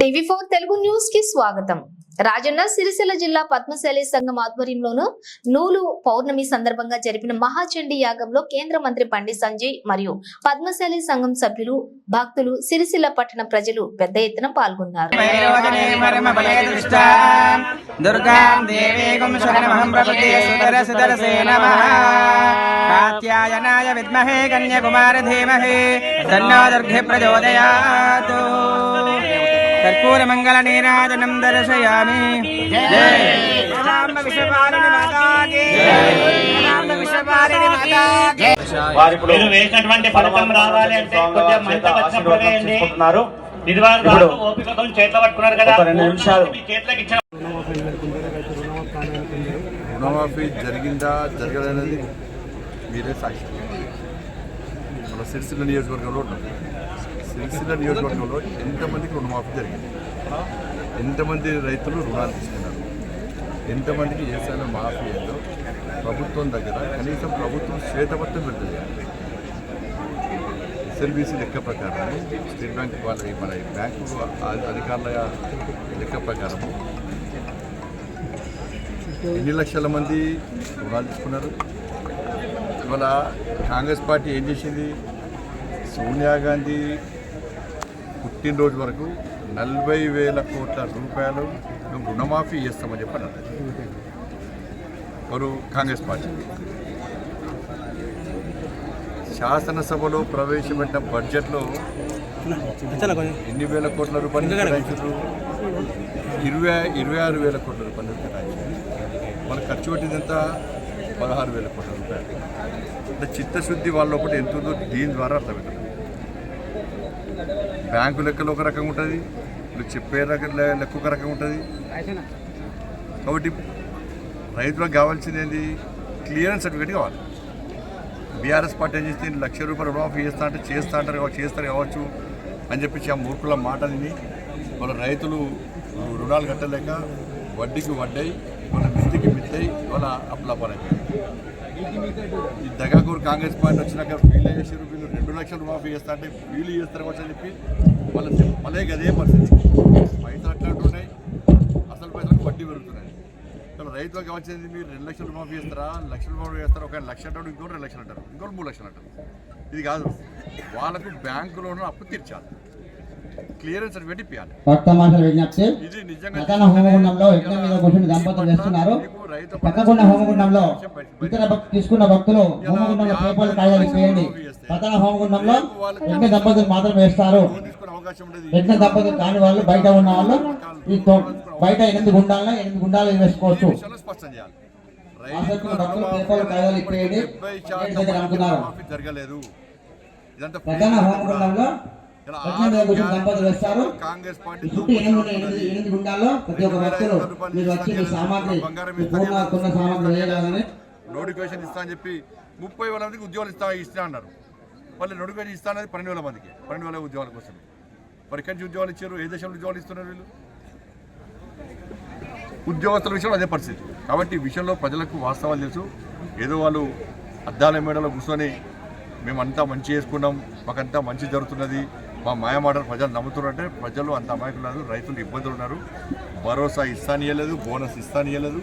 TV four Telugu న్యూస్కి స్వాగతం. రాజన్న సిరిసిల్ల జిల్లా పద్మశాలి సంఘం ఆధ్వర్యంలోను నూలు పౌర్ణమి సందర్భంగా జరిపిన మహాచండి యాగంలో కేంద్ర మంత్రి బండి సంజయ్ మరియు పద్మశాలి సంఘం సభ్యులు భక్తులు సిరిసిల్ల పట్టణ ప్రజలు పెద్ద ఎత్తున పాల్గొన్నారు. కాత్యాయనాయ విద్మహే కన్యకుమారి ధీమహి తన్నో దర్శయామి వారిప్పుడు మీరు వేసినటువంటి ఫలితం రావాలి అంటే కొద్దిగా మంట వచ్చినప్పుడు వేయండి చేసుకుంటున్నారు. నిర్వాహకులు ఇప్పుడు ఓపికతో చేతిలో పట్టుకున్నారు కదా. ఒక రెండు నిమిషాలు. మీ చేతిలోకి ఇచ్చిన రుణమాఫీ జరిగిందా జరగలేదనేది మీరే సాక్షి. మన సిరిసిల్ల నియోజకవర్గంలో ఉన్నాం సిరిసిల్ల నియోజకవర్గంలో ఎంతమందికి రుణమాఫీ జరిగింది? ఎంతమంది రైతులు రుణాలు తీసుకున్నారు? ఎంతమందికి ఏసైనా మాఫీ అయిందో? ప్రభుత్వం దగ్గర కనీసం ప్రభుత్వం శ్వేతపత్రం పెడుతుంది. ఎస్ఎల్బిసి లెక్క ప్రకారం స్టేట్ బ్యాంక్ వాళ్ళ మన బ్యాంకు అధికారుల లెక్క ప్రకారము ఎన్ని లక్షల మంది రుణాలు తీసుకున్నారు? ఇవాళ కాంగ్రెస్ పార్టీ ఏం చేసింది? సోనియా గాంధీ పుట్టినరోజు వరకు నలభై వేల కోట్ల రూపాయలు మేము రుణమాఫీ చేస్తామని చెప్పి అన్నది ఎవరు కాంగ్రెస్ పార్టీ. శాసనసభలో ప్రవేశపెట్టిన బడ్జెట్లో ఎన్ని వేల కోట్ల రూపాయలు కేటాయించారు? ఇరవై ఇరవై ఆరు వేల కోట్ల రూపాయలు కేటాయించారు. మన ఖర్చు పెట్టింది ఎంత? పదహారు వేల కోట్ల రూపాయలు. అంటే చిత్తశుద్ధి వాళ్ళ ఒకటి ఎంత ఉందో దీని ద్వారా అర్థమవుతుంది. బ్యాంకు లెక్కలు ఒక రకంగా ఉంటుంది. ఇప్పుడు చెప్పే లెక్క ఒక రకంగా ఉంటుంది. కాబట్టి రైతులకు కావాల్సింది ఏంటి? క్లియరెన్స్ సర్టిఫికేట్ కావాలి. బీఆర్ఎస్ పార్టీ ఏం చేస్తే లక్ష రూపాయలు రుణమాఫీ చేస్తా అంటే చేస్తా అంటారు చేస్తారు కావచ్చు అని చెప్పేసి ఆ మూర్ఖుల మాట విని వాళ్ళ రైతులు రుణాలు కట్టలేక వడ్డీకి వడ్డై వాళ్ళ మిత్తికి మిత్తై వాళ్ళ అప్పులపాలైపోయారు ఈ దగాకూరు కాంగ్రెస్ పార్టీ వచ్చినాక వీళ్ళు చేసారు వీళ్ళు రెండు లక్షలు మాఫీ చేస్తా అంటే వీళ్ళు చేస్తారు కావచ్చు అని చెప్పి వాళ్ళ మళ్ళీ అదే పరిస్థితి. పైసలు అట్లాంటి ఉన్నాయి అసలు పైసలకు వడ్డీ పెరుగుతున్నాయి. ఇలా రైతులకు వచ్చింది మీరు రెండు లక్షలు మాఫీ చేస్తారా? లక్షలు మాఫీ చేస్తారా? ఒక లక్ష అంటాడు ఇంకోటి రెండు లక్షలు అంటారు. ఇంకోటి మూడు లక్షలు అంటారు. ఇది కాదు. వాళ్ళకు బ్యాంకులోనూ అప్పు తీర్చాలి. క్లియరెన్స్ సర్టిఫికేట్ ఇప్పించాలి విజ్ఞప్తి ఇది నిజంగా ప్రధాన హోమగుండంలో యజ్ఞం మీద కూర్చుని దంపతులు చేస్తున్నారు. పక్కకున్న హోమగుండంలో ఇతర తీసుకున్న భక్తులు హోమగుండంలో పేపర్లు కాయలు వేయండి ప్రధాన హోమగుండంలో యజ్ఞ దంపతులు మాత్రం వేస్తారు. యజ్ఞ దంపతులు కాని వాళ్ళు బయట ఉన్న వాళ్ళు ఈ బయట ఎనిమిది గుండాలను ఎనిమిది గుండాలు వేసుకోవచ్చు. భక్తులు పేపర్లు కాయలు ఇప్పేయండి జరగలేదు. ఇదంతా ప్రధాన హోమగుండంలో ఇలా యజ్ఞం మీద కూర్చుని దంపతులు వేస్తారు. కాంగ్రెస్ పార్టీ ఈ చుట్టూ ఎనిమిది ఎనిమిది ఎనిమిది గుండాల్లో ప్రతి ఒక్క భక్తులు మీరు వచ్చి మీ సామాగ్రి మీ పూర్ణ కొన్న సామాగ్రి వేయగానే నోటిఫికేషన్ ఇస్తా అని చెప్పి ముప్పై వేల మందికి ఉద్యోగాలు ఇస్తా ఇస్తా అన్నారు. వాళ్ళు నోటిఫికేషన్ ఇస్తా అనేది పన్నెండు వేల మందికి. పన్నెండు వేల ఉద్యోగాల కోసం. మరి ఎక్కడి నుంచి ఉద్యోగాలు ఇచ్చారు? ఏ దేశంలో ఉద్యోగాలు ఇస్తున్నారు వీళ్ళు? ఉద్యోగస్తుల విషయంలో అదే పరిస్థితి. కాబట్టి ఈ విషయంలో ప్రజలకు వాస్తవాలు తెలుసు. ఏదో వాళ్ళు అద్దాల మేడలో కూర్చొని మేమంతా మంచి చేసుకున్నాం మాకంతా మంచి జరుగుతున్నది. మా మాయమాటలు ప్రజలు నమ్ముతున్నారంటే ప్రజలు అంత అమాయకులు రైతులు ఇబ్బందులు ఉన్నారు. భరోసా ఇస్తానియలేదు బోనస్ ఇస్తానియలేదు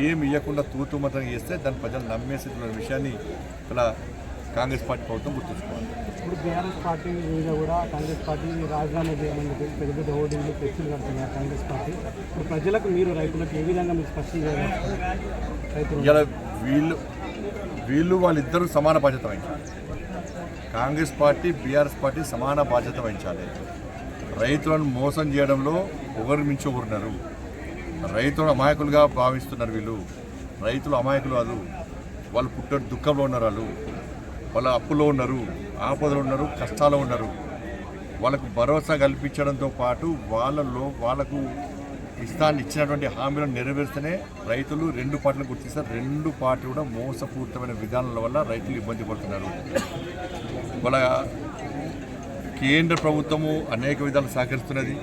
ఏమి ఇవ్వకుండా తూతుమతం చేస్తే దాన్ని ప్రజలు నమ్మేసి విషయాన్ని ఇలా కాంగ్రెస్ పార్టీ ప్రభుత్వం గుర్తుంచుకోవాలి. ఇప్పుడు బీఆర్ఎస్ పార్టీ మీద కూడా కాంగ్రెస్ పార్టీ రాజీనామా చేయమని పెద్ద పెద్ద హోర్డింగ్లు ఫ్లెక్సీలు కడుతున్నారు కాంగ్రెస్ పార్టీ. ఇప్పుడు ప్రజలకు మీరు రైతులకు ఏ విధంగా మీరు స్పష్టం చేయాలి? రైతులు. ఇలా వీళ్ళు వీళ్ళు వాళ్ళిద్దరూ సమాన బాధ్యత వహించాలి. కాంగ్రెస్ పార్టీ బీఆర్ఎస్ పార్టీ సమాన బాధ్యత వహించాలి. రైతులను మోసం చేయడంలో ఒకరు మించి ఒకరున్నారు రైతులు అమాయకులుగా భావిస్తున్నారు వీళ్ళు. రైతులు అమాయకులు కాదు. వాళ్ళు పుట్ట దుఃఖంలో ఉన్నారు వాళ్ళు. వాళ్ళ అప్పులో ఉన్నారు. ఆపదలో ఉన్నారు. కష్టాల్లో ఉన్నారు. వాళ్ళకు భరోసా కల్పించడంతో పాటు వాళ్ళలో వాళ్ళకు ఇస్తాన్ని ఇచ్చినటువంటి హామీలను నెరవేర్స్తేనే రైతులు రెండు పార్టీలు గుర్తిస్తారు. రెండు పార్టీ కూడా మోసపూరితమైన విధానాల వల్ల రైతులు ఇబ్బంది పడుతున్నారు. వాళ్ళ కేంద్ర ప్రభుత్వము అనేక విధాలు సహకరిస్తున్నది.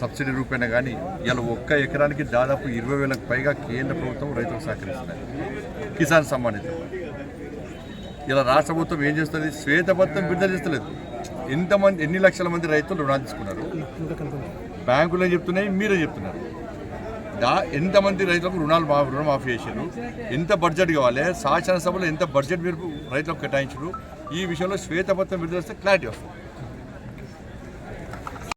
సబ్సిడీ రూపేణ కానీ ఇలా ఒక్క ఎకరానికి దాదాపు ఇరవై వేలకు పైగా కేంద్ర ప్రభుత్వం రైతులకు సహకరిస్తున్నది. కిసాన్ సంబంధిత ఇలా రాష్ట్ర ప్రభుత్వం ఏం చేస్తుంది? శ్వేతపత్రం విడుదల చేస్తలేదు. ఎంతమంది ఎన్ని లక్షల మంది రైతులు రుణాలు తీసుకున్నారు? బ్యాంకులే చెప్తున్నాయి మీరే చెప్తున్నారు. దా ఎంతమంది రైతులకు రుణాలు మా రుణమాఫీ చేశారు ఎంత బడ్జెట్ కావాలి? శాసనసభలో ఎంత బడ్జెట్ మీరు రైతులకు కేటాయించారు ఈ విషయంలో శ్వేతపత్రం విడుదల క్లారిటీ వస్తుంది.